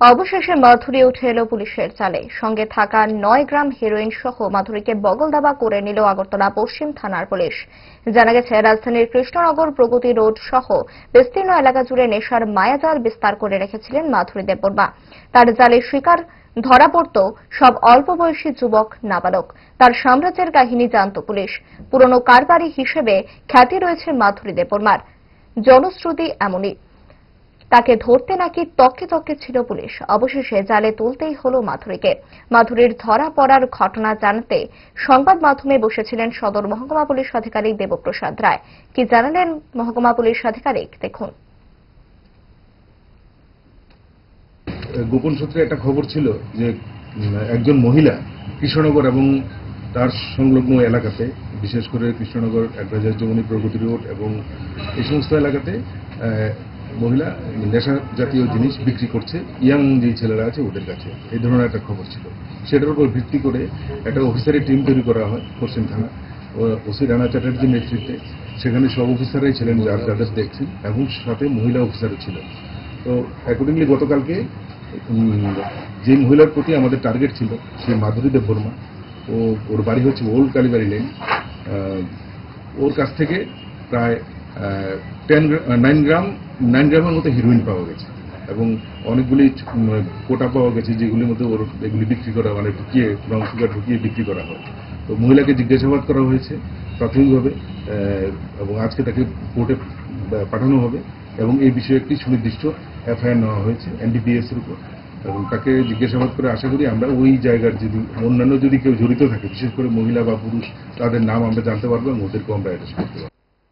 অবশেষে মাধুরী উঠে এলো পুলিশের চালে। সঙ্গে থাকা নয় গ্রাম হেরোইন সহ মাধুরীকে বগলদাবা করে নিল আগরতলা পশ্চিম থানার পুলিশ। জানা গেছে, রাজধানীর কৃষ্ণনগর প্রগতি রোড সহ বিস্তীর্ণ এলাকা জুড়ে নেশার মায়াজাল বিস্তার করে রেখেছিলেন মাধুরী দেববর্মা। তার জালে শিকার ধরা পড়ত সব অল্প বয়সী যুবক নাবালক। তার সাম্রাজ্যের কাহিনী জানত পুলিশ। পুরনো কারবারি হিসেবে খ্যাতি রয়েছে মাধুরী দেববর্মার। জনশ্রুতি এমনই। তাকে ধরতে নাকি তককে তককে ছিল পুলিশ। অবশেষে জালে তুলতেই হলো মাধুরীকে। মাধুরীর ধরা পড়ার ঘটনা জানাতে সংবাদ মাধ্যমে বসেছিলেন সদর মহকুমা পুলিশ আধিকারিক দেবপ্রসাদ রায়। কি জানালেন মহকুমা পুলিশ আধিকারিক? দেখুন। গোপন সূত্রে একটা খবর ছিল যে একজন মহিলা কৃষ্ণনগর এবং তার সংলগ্ন এলাকাতে, বিশেষ করে কৃষ্ণনগর অ্যাডভাইজার জমনি প্রগতি রোড এবং এই সমস্ত এলাকাতে মহিলা নেশা জাতীয় জিনিস বিক্রি করছে, ইয়াং যে ছেলেরা আছে ওদের কাছে। এই ধরনের একটা খবর ছিল। সেটার উপর ভিত্তি করে একটা অফিসারের টিম তৈরি করা হয় পশ্চিম থানা। ওসি রানা চ্যাটার্জির নেতৃত্বে। সেখানে সব অফিসাররাই ছিলেন, যার যাদের দেখছেন, এবং সাথে মহিলা অফিসারও ছিল তো অ্যাকর্ডিংলি গতকালকে যে মহিলার প্রতি আমাদের টার্গেট ছিল সে মাধুরী দেব বর্মা। ও, ওর বাড়ি হচ্ছে ওল্ড কালীবাড়ি লেন ওর কাছ থেকে প্রায় টেন নাইন গ্রাম নাইন গ্রামের মতো হিরোইন পাওয়া গেছে। এবং অনেকগুলি কোটা পাওয়া গেছে, যেগুলির মধ্যে ওর এগুলি বিক্রি করা মানে ঢুকিয়ে ব্রাউন সুগার ঢুকিয়ে বিক্রি করা হয়। তো মহিলাকে জিজ্ঞাসাবাদ করা হয়েছে প্রাথমিকভাবে এবং আজকে তাকে কোর্টে পাঠানো হবে। এবং এই বিষয়ে একটি সুনির্দিষ্ট এফআইআর নেওয়া হয়েছে এনডিপিএস এর উপর। এবং তাকে জিজ্ঞাসাবাদ করে আশা করি আমরা ওই জায়গার যদি, অন্যান্য যদি কেউ জড়িত থাকে, বিশেষ করে মহিলা বা পুরুষ, তাদের নাম আমরা জানতে পারব এবং ওদেরকেও আমরা অ্যারেস্ট করতে পারব।